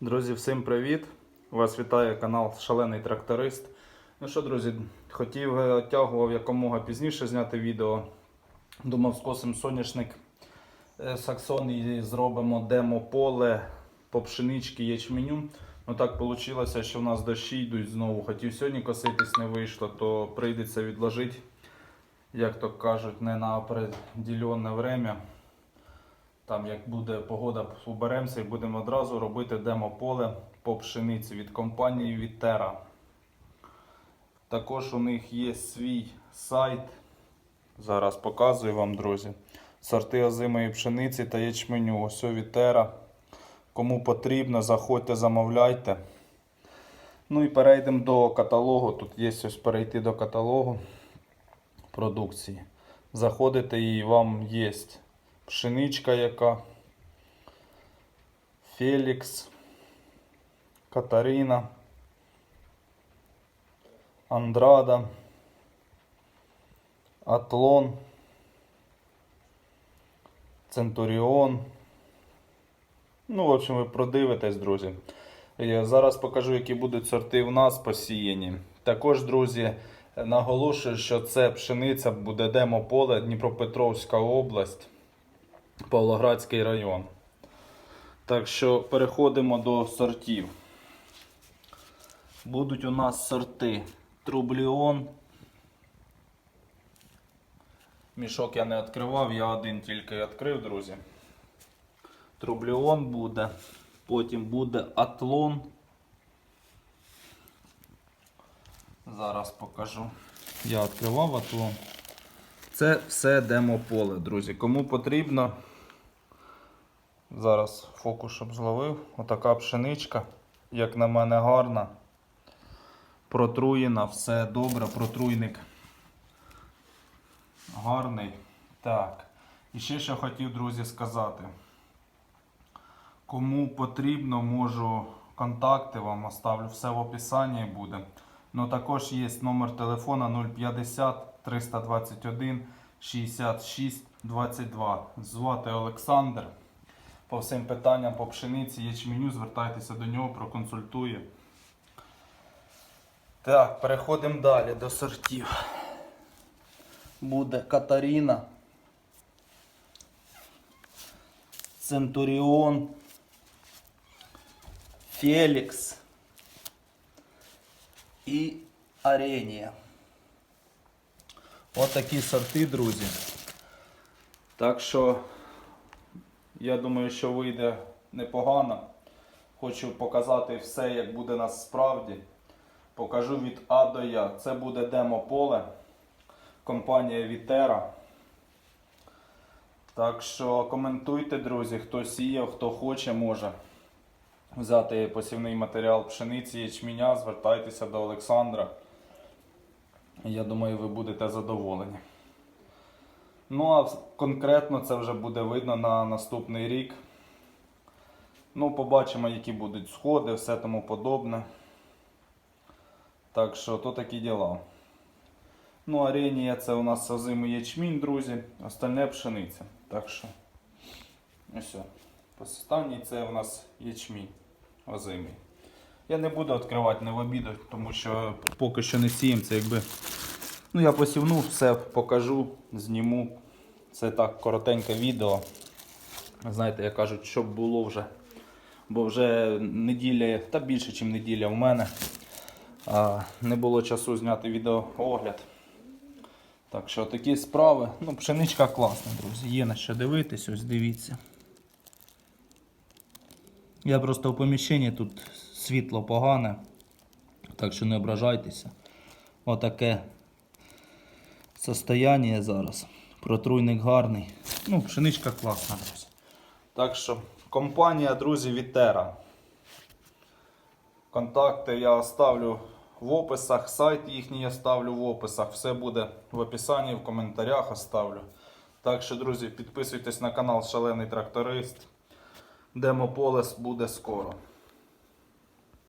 Друзі, всім привіт! Вас вітає канал Шалений Тракторист. Ну що, друзі, хотів е, оттягував якомога пізніше зняти відео. Думав, скосимо соняшник е, Саксон і зробимо демо-поле по пшенички ячменю. Ну так вийшло, що в нас дощі йдуть знову. Хотів сьогодні коситись, не вийшло, то прийдеться відложити, як то кажуть, не на определенне время. Там, як буде погода, уберемося і будемо одразу робити демо-поле по пшениці від компанії Вітера. Також у них є свій сайт. Зараз показую вам, друзі. Сорти озимої пшениці та ячменю. Ось у Вітера. Кому потрібно, заходьте, замовляйте. Ну і перейдемо до каталогу. Тут є ось перейти до каталогу продукції. Заходите і вам є пшеничка яка, Фелікс, Катарина, Андрада, Атлон, Центуріон. Ну, в общем, ви продивитесь, друзі. Я зараз покажу, які будуть сорти в нас посіяні. Також, друзі, наголошую, що це пшениця буде демо-поле Дніпропетровська область. Павлоградський район. Так що переходимо до сортів. Будуть у нас сорти Трубліон. Мішок я не відкривав, я один тільки відкрив, друзі. Трубліон буде. Потім буде Атлон. Зараз покажу. Я відкривав Атлон. Це все демо-поле, друзі. Кому потрібно, зараз фокус щоб зловив. Отака пшеничка, як на мене, гарна. Протруєна, все добре, протруйник гарний. Так. І ще що хотів, друзі, сказати. Кому потрібно, можу контакти вам оставлю, все в описанні буде. Ну також є номер телефона 050 321 66 22. Звати Олександр. По всім питанням по пшениці ячменю, звертайтеся до нього, проконсультує. Так, переходимо далі до сортів. Буде Катаріна. Центуріон. Фелікс і Аренія. Ось такі сорти, друзі. Так що, я думаю, що вийде непогано. Хочу показати все, як буде насправді. Покажу від А до Я. Це буде демо-поле. Компанія Вітера. Так що коментуйте, друзі, хто сіяв, хто хоче, може взяти посівний матеріал пшениці ячменя, звертайтеся до Олександра. Я думаю, ви будете задоволені. Ну, а конкретно це вже буде видно на наступний рік. Ну, побачимо, які будуть сходи, все тому подобне. Так що, то такі діла. Ну, аренія це у нас озимий ячмінь, друзі, остальне пшениця. Так що, ось. Останній це у нас ячмінь озимий. Я не буду відкривати не в обіду, тому що поки що не сіємо, це якби. Ну, я посівну, все покажу, зніму. Це так коротеньке відео. Знаєте, як кажуть, щоб було вже. Бо вже неділя, та більше, ніж неділя в мене. А, не було часу зняти відеоогляд. Так що такі справи. Ну, пшеничка класна, друзі. Є на що дивитись, ось дивіться. Я просто в поміщенні тут світло погане, так що не ображайтеся. Отаке состояние зараз. Протруйник гарний. Ну, пшеничка класна. Так що, компанія, друзі, Вітера. Контакти я оставлю в описах, сайт їхній я ставлю в описах. Все буде в описанні, в коментарях оставлю. Так що, друзі, підписуйтесь на канал Шалений Тракторист. Демополес буде скоро.